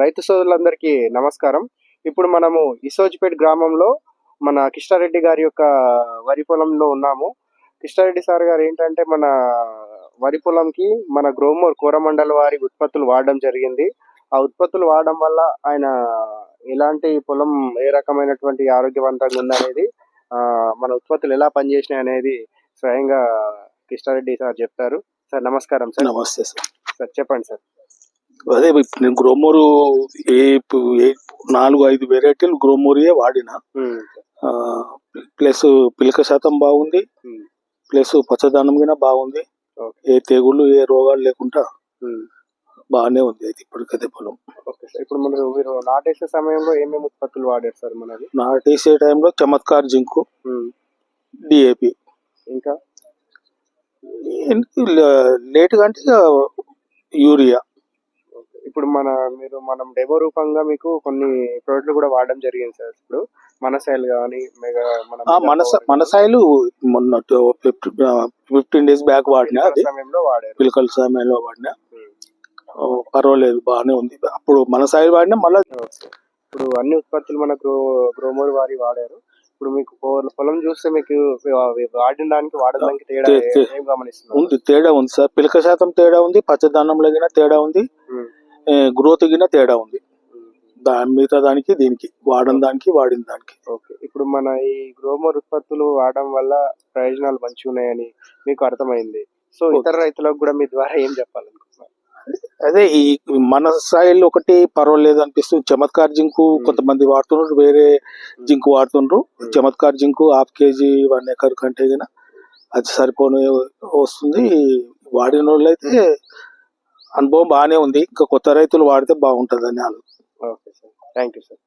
రైతు సోదరులందరికీ నమస్కారం. ఇప్పుడు మనము ఇసోజిపేట్ గ్రామంలో మన కిష్టారెడ్డి గారి యొక్క వరి పొలంలో ఉన్నాము. కిష్టారెడ్డి సార్ గారు ఏంటంటే మన వరి పొలంకి మన గ్రోమోర్ కోరమండల వారి ఉత్పత్తులు వాడడం జరిగింది. ఆ ఉత్పత్తులు వాడడం వల్ల ఆయన ఎలాంటి పొలం ఏ రకమైనటువంటి ఆరోగ్యవంతంగా ఉందనేది మన ఉత్పత్తులు ఎలా పనిచేసినాయి అనేది స్వయంగా కిష్టారెడ్డి సార్ చెప్తారు. సార్ నమస్కారం సార్. నమస్తే సార్. సార్ చెప్పండి సార్. అదే నేను గ్రోమోరు ఏ నాలుగు ఐదు వెరైటీలు గ్రోమోరియే వాడిన. ప్లస్ పిలక శాతం బాగుంది. ప్లస్ పచ్చదనం కూడా బాగుంది. ఏ తెగుళ్ళు ఏ రోగాలు లేకుండా. బాగానే ఉంది అయితే ఇప్పటికైతే పొలం. Okay sir. ఇప్పుడు మీరు మీరు నాటేసే సమయంలో ఏమేమి ఉత్పత్తులు వాడారు సార్ మనది? నాటేసే టైంలో చమత్కార్ జింకు డిఏపి. ఇంకా? అంటే ఇక యూరియా. ఇప్పుడు మన మీరు మనం డెమో రూపంగా మీకు కొన్ని ప్రోడక్ట్లు కూడా వాడడం జరిగింది సార్. ఇప్పుడు మన సైల్ కానీ మెగా మన ఆ, మన స- మన సాయిలు మొన్న ఫిఫ్టీన్ డేస్ బ్యాక్ వాడినా సమయంలో వాడారు. పిలకల సమయంలో వాడినా? పర్వాలేదు బాగానే ఉంది. అప్పుడు మన సాయి వాడినా మళ్ళీ. ఇప్పుడు అన్ని ఉత్పత్తులు మన గ్రో గ్రోమోర్ వారి వాడారు. ఇప్పుడు మీకు పొల- చూస్తే మీకు వాడిన దానికి వాడిన దానికి తేడా ఉంది తేడా ఉంది సార్. పిలక శాతం తేడా ఉంది పచ్చదనంలో తేడా ఉంది. గ్రోత్ గిన తేడా ఉంది. దాని మిగతా దానికి దీనికి వాడిన దానికి వాడిన దానికి. ఓకే. ఇప్పుడు మన ఈ గ్రోమోర్ ఉత్పత్తులు వాడడం వల్ల ప్రయోజనాలు మంచిగా ఉన్నాయని మీకు అర్థమైంది. సో ఇతర రైతులకు కూడా మీ ద్వారా ఏం చెప్పాలనుకుంటున్నారు? అదే ఈ మన సాయిల్ ఒకటి పర్వాలేదు అనిపిస్తుంది. చమత్కార్ జింకు కొంతమంది వాడుతున్నారు. వేరే జింకు వాడుతుండ్రు Chamatkar zinc half kg one acre కంటే గిన అది సరిపోని వస్తుంది. వాడిన వాళ్ళు అయితే అనుభవం బాగానే ఉంది. ఇంకా కొత్త రైతులు వాడితే బాగుంటుంది అని okay sir. Thank you sir